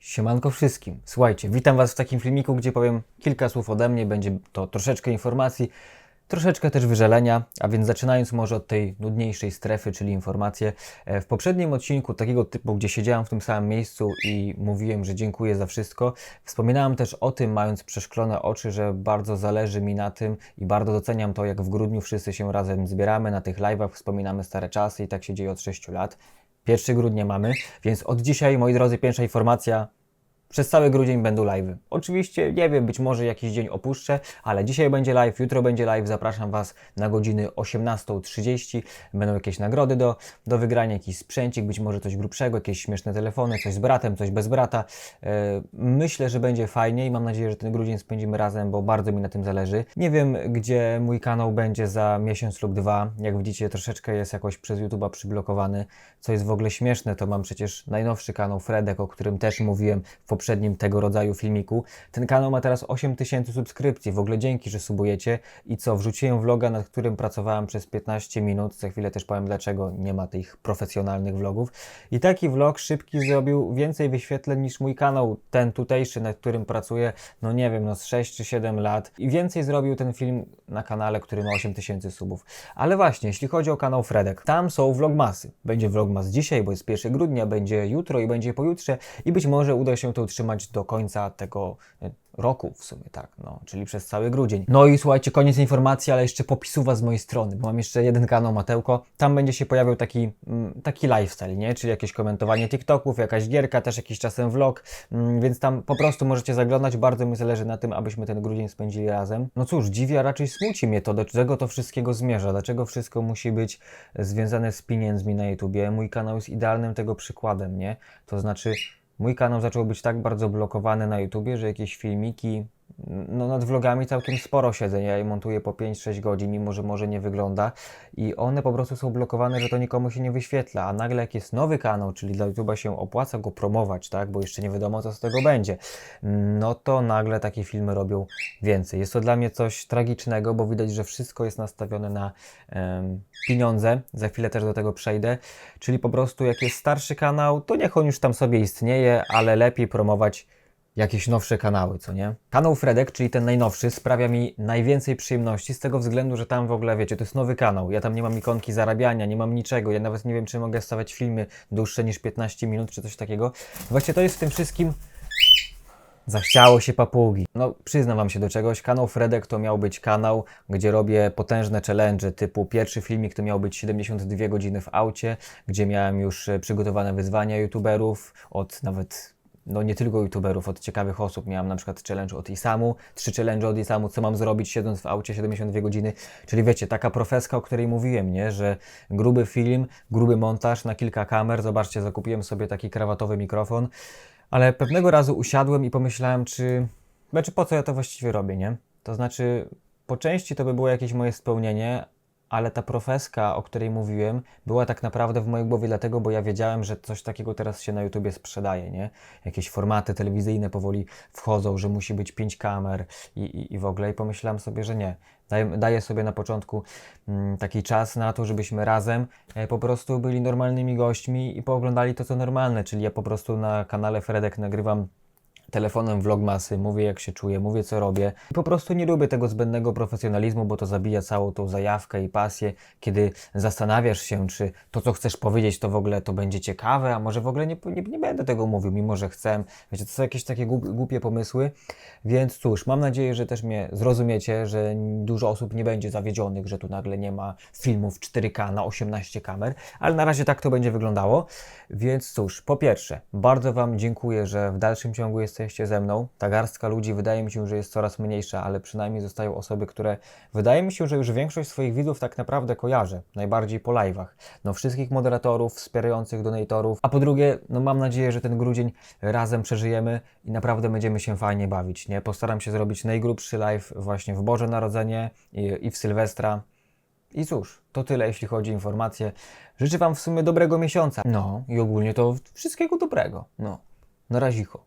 Siemanko wszystkim. Słuchajcie, witam Was w takim filmiku, gdzie powiem kilka słów ode mnie. Będzie to troszeczkę informacji, troszeczkę też wyżalenia, a więc zaczynając może od tej nudniejszej strefy, czyli informacje. E, W poprzednim odcinku takiego typu, gdzie siedziałem w tym samym miejscu i mówiłem, że dziękuję za wszystko, wspominałem też o tym, mając przeszklone oczy, że bardzo zależy mi na tym i bardzo doceniam to, jak w grudniu wszyscy się razem zbieramy na tych live'ach, wspominamy stare czasy i tak się dzieje od 6 lat. 1 grudnia mamy, więc od dzisiaj, moi drodzy, pierwsza informacja. Przez cały grudzień będą live'y. Oczywiście, nie wiem, być może jakiś dzień opuszczę, ale dzisiaj będzie live, jutro będzie live. Zapraszam Was na godziny 18.30. Będą jakieś nagrody do, do wygrania, jakiś sprzęcik, być może coś grubszego, jakieś śmieszne telefony, coś z bratem, coś bez brata. E, myślę, że będzie fajnie i mam nadzieję, że ten grudzień spędzimy razem, bo bardzo mi na tym zależy. Nie wiem, gdzie mój kanał będzie za miesiąc lub dwa. Jak widzicie, troszeczkę jest jakoś przez YouTube'a przyblokowany, co jest w ogóle śmieszne. To mam przecież najnowszy kanał Fredek, o którym też mówiłem w poprzednim tego rodzaju filmiku. Ten kanał ma teraz 8000 subskrypcji. W ogóle dzięki, że subujecie. I co, wrzuciłem vloga, nad którym pracowałem przez 15 minut. Za chwilę też powiem, dlaczego nie ma tych profesjonalnych vlogów. I taki vlog szybki zrobił więcej wyświetleń niż mój kanał, ten tutejszy, nad którym pracuję, no nie wiem, no z 6 czy 7 lat. I więcej zrobił ten film na kanale, który ma 8000 subów. Ale właśnie, jeśli chodzi o kanał Fredek, tam są vlogmasy. Będzie vlogmas dzisiaj, bo jest 1 grudnia, będzie jutro i będzie pojutrze i być może uda się to utrzymać do końca tego e, roku w sumie, tak, no, czyli przez cały grudzień. No i słuchajcie, koniec informacji, ale jeszcze popisuwa z mojej strony, bo mam jeszcze jeden kanał Matełko, tam będzie się pojawiał taki, mm, taki lifestyle, nie, czyli jakieś komentowanie TikToków, jakaś gierka, też jakiś czasem vlog, mm, więc tam po prostu możecie zaglądać, bardzo mi zależy na tym, abyśmy ten grudzień spędzili razem. No cóż, dziwi, a raczej smuci mnie to, do czego to wszystkiego zmierza, dlaczego wszystko musi być związane z pieniędzmi na YouTubie. Mój kanał jest idealnym tego przykładem, nie, to znaczy mój kanał zaczął być tak bardzo blokowany na YouTubie, że jakieś filmiki, no nad vlogami całkiem sporo siedzę. Ja je montuję po 5-6 godzin, mimo że może nie wygląda. I one po prostu są blokowane, że to nikomu się nie wyświetla. A nagle jak jest nowy kanał, czyli dla YouTuba się opłaca go promować, tak, bo jeszcze nie wiadomo co z tego będzie, no to nagle takie filmy robią więcej. Jest to dla mnie coś tragicznego, bo widać, że wszystko jest nastawione na pieniądze. Za chwilę też do tego przejdę. Czyli po prostu jak jest starszy kanał, to niech on już tam sobie istnieje, ale lepiej promować jakieś nowsze kanały, co nie? Kanał Fredek, czyli ten najnowszy, sprawia mi najwięcej przyjemności z tego względu, że tam w ogóle, wiecie, to jest nowy kanał. Ja tam nie mam ikonki zarabiania, nie mam niczego. Ja nawet nie wiem, czy mogę stawiać filmy dłuższe niż 15 minut, czy coś takiego. Właśnie to jest w tym wszystkim Zachciało się papugi. No, przyznam Wam się do czegoś. Kanał Fredek to miał być kanał, gdzie robię potężne challenge, typu pierwszy filmik to miał być 72 godziny w aucie, gdzie miałem już e, przygotowane wyzwania youtuberów od nawet no nie tylko youtuberów, od ciekawych osób. Miałem na przykład challenge od Isamu, trzy challenge od Isamu, co mam zrobić siedząc w aucie 72 godziny. Czyli wiecie, taka profeska, o której mówiłem, nie? Że gruby film, gruby montaż na kilka kamer. Zobaczcie, zakupiłem sobie taki krawatowy mikrofon. Ale pewnego razu usiadłem i pomyślałem, czy, znaczy po co ja to właściwie robię, nie? To znaczy, po części to by było jakieś moje spełnienie, ale ta profeska, o której mówiłem, była tak naprawdę w mojej głowie dlatego, bo ja wiedziałem, że coś takiego teraz się na YouTubie sprzedaje, nie? Jakieś formaty telewizyjne powoli wchodzą, że musi być pięć kamer i, i, i w ogóle i pomyślałem sobie, że nie. Daję, daję sobie na początku mm, taki czas na to, żebyśmy razem e, po prostu byli normalnymi gośćmi i pooglądali to, co normalne, czyli ja po prostu na kanale Fredek nagrywam telefonem vlogmasy, mówię jak się czuję, mówię co robię. Po prostu nie lubię tego zbędnego profesjonalizmu, bo to zabija całą tą zajawkę i pasję, kiedy zastanawiasz się, czy to, co chcesz powiedzieć, to w ogóle to będzie ciekawe, a może w ogóle nie, nie, nie będę tego mówił, mimo że chcę. Wiecie, to są jakieś takie głup, głupie pomysły. Więc cóż, mam nadzieję, że też mnie zrozumiecie, że dużo osób nie będzie zawiedzionych, że tu nagle nie ma filmów 4K na 18 kamer, ale na razie tak to będzie wyglądało. Więc cóż, po pierwsze, bardzo Wam dziękuję, że w dalszym ciągu jesteście ze mną. Ta garstka ludzi wydaje mi się, że jest coraz mniejsza, ale przynajmniej zostają osoby, które wydaje mi się, że już większość swoich widzów tak naprawdę kojarzę, najbardziej po live'ach. No wszystkich moderatorów, wspierających donatorów, a po drugie, no mam nadzieję, że ten grudzień razem przeżyjemy i naprawdę będziemy się fajnie bawić, nie? Postaram się zrobić najgrubszy live właśnie w Boże Narodzenie i, i w Sylwestra. I cóż, to tyle jeśli chodzi o informacje. Życzę Wam w sumie dobrego miesiąca. No i ogólnie to wszystkiego dobrego. No, na razicho.